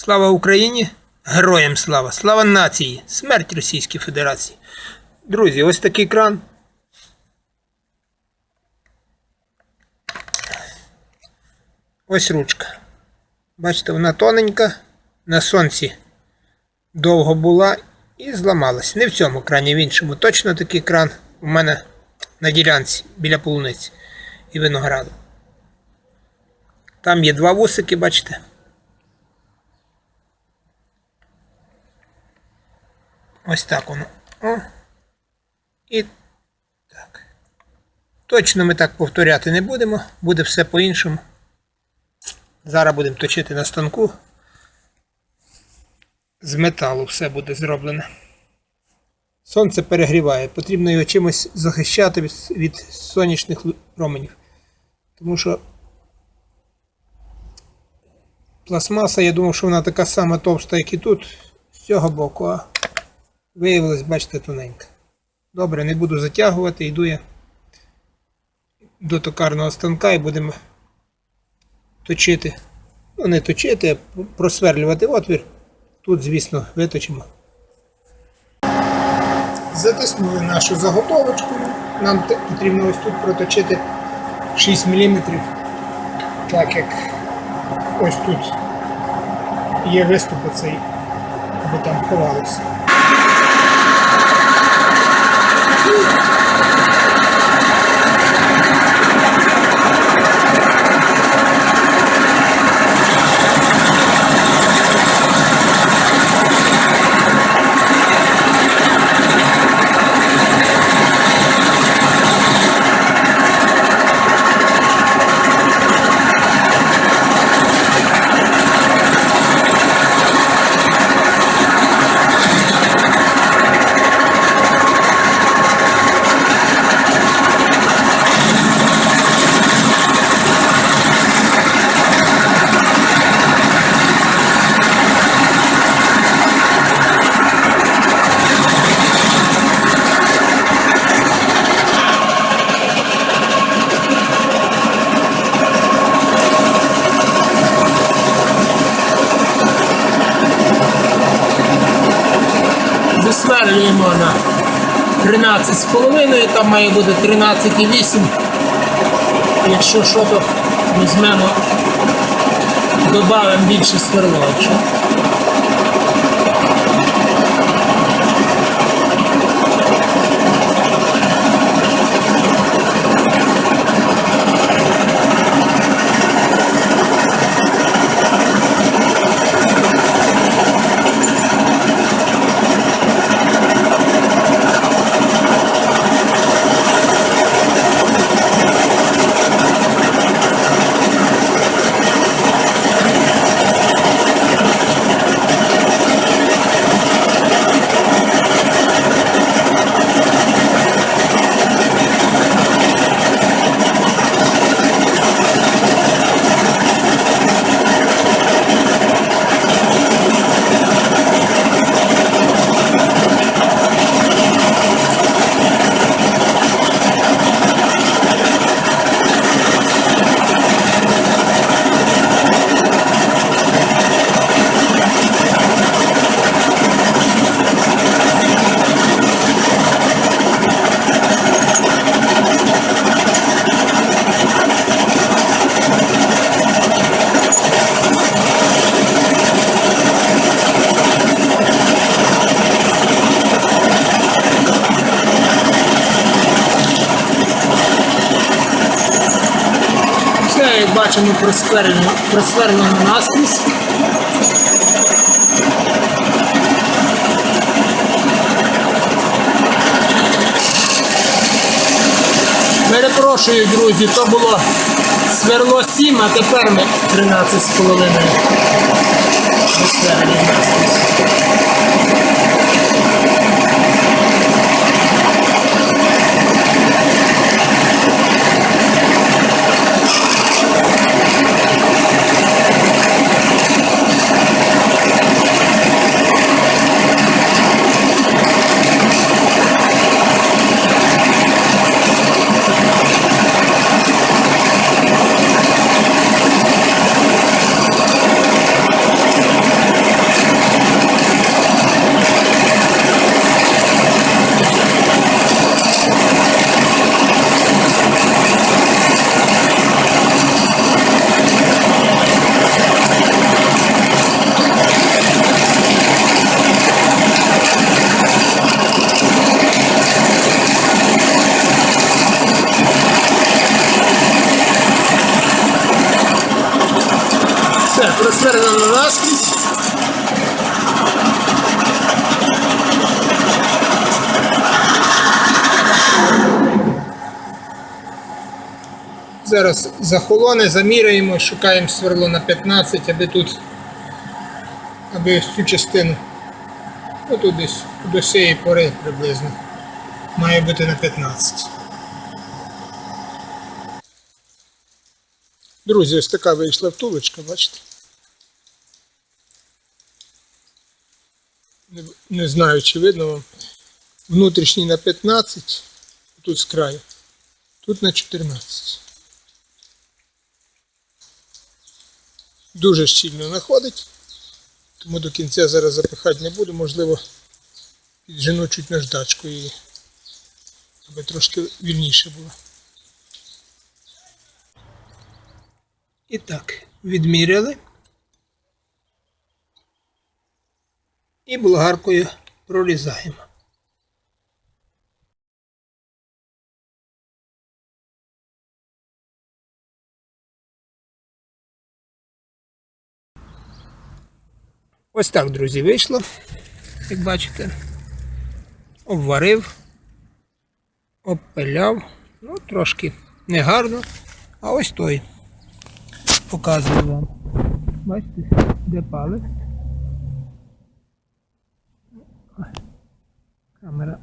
Слава Україні! Героям слава! Слава нації! Смерть Російській Федерації! Друзі, ось такий кран. Ось ручка. Бачите, вона тоненька, на сонці довго була і зламалась. Не в цьому крані, в іншому. Точно такий кран у мене на ділянці біля полуниці і винограду. Там є два вусики, бачите. Ось так воно. О. І так. Точно ми так повторяти не будемо, буде все по-іншому. Зараз будемо точити на станку. З металу все буде зроблено. Сонце перегріває, потрібно його чимось захищати від, сонячних променів. Тому що пластмаса, я думав, що вона така сама товста, як і тут, з цього боку, а виявилось, бачите, тоненька. Добре, не буду затягувати, йду я до токарного станка і будемо точити. Ну, не точити, а просверлювати отвір. Тут, звісно, виточимо. Затиснули нашу заготовочку. Нам потрібно ось тут проточити 6 мм. Так як ось тут є виступ цей, аби там ховалося. Thank you. 13,5, там має бути 13,8. Якщо що, то візьмемо, додамо більше сверло. Як бачимо, просверлено, наскрізь. Перепрошую, друзі, то було сверло 7, а тепер ми 13 з наскрізь. Просверлено наскрізь. Зараз захолоне, заміряємо, шукаємо сверло на 15, аби тут, аби ось цю частину, ну тут десь до цієї пори приблизно, має бути на 15. Друзі, ось така вийшла втулочка, бачите? Не, знаю, чи видно вам. Внутрішній на 15, тут з краю, тут на 14. Дуже щільно находить, тому до кінця зараз запихати не буду, можливо, піджену чуть наждачку її, аби трошки вільніше було. І так, відміряли. І болгаркою прорізаємо. Ось так, друзі, вийшло, як бачите. Обварив, обпиляв. Ну, трошки негарно. А ось той показую вам. Бачите, де палець. Камера.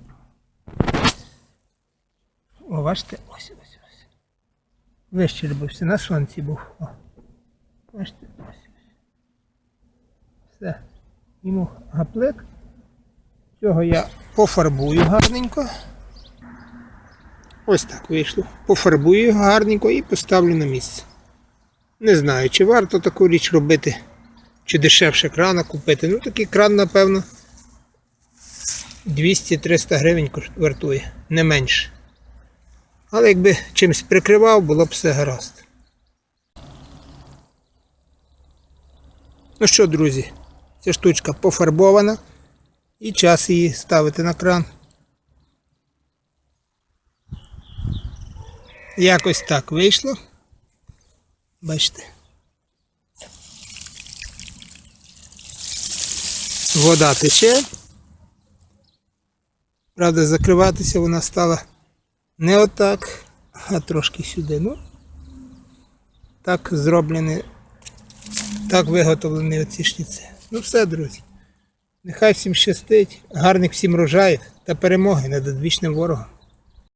О, бачите, ось ось ось. Вищербився, на сонці був. О. Бачите, ось ось. Все. Йому гаплик. Цього я пофарбую гарненько. Ось так вийшло. Пофарбую його гарненько і поставлю на місце. Не знаю, чи варто таку річ робити, чи дешевше крана купити. Ну такий кран, напевно, 200-300 гривень вартує, не менше. Але якби чимось прикривав, було б все гаразд. Ну що, друзі, ця штучка пофарбована і час її ставити на кран. Якось так вийшло. Бачите. Вода тече. Правда, закриватися вона стала не отак, а трошки сюди. Ну, так зроблені, так виготовлені оці шліци. Ну все, друзі. Нехай всім щастить, гарних всім рожаїв та перемоги над одвічним ворогом.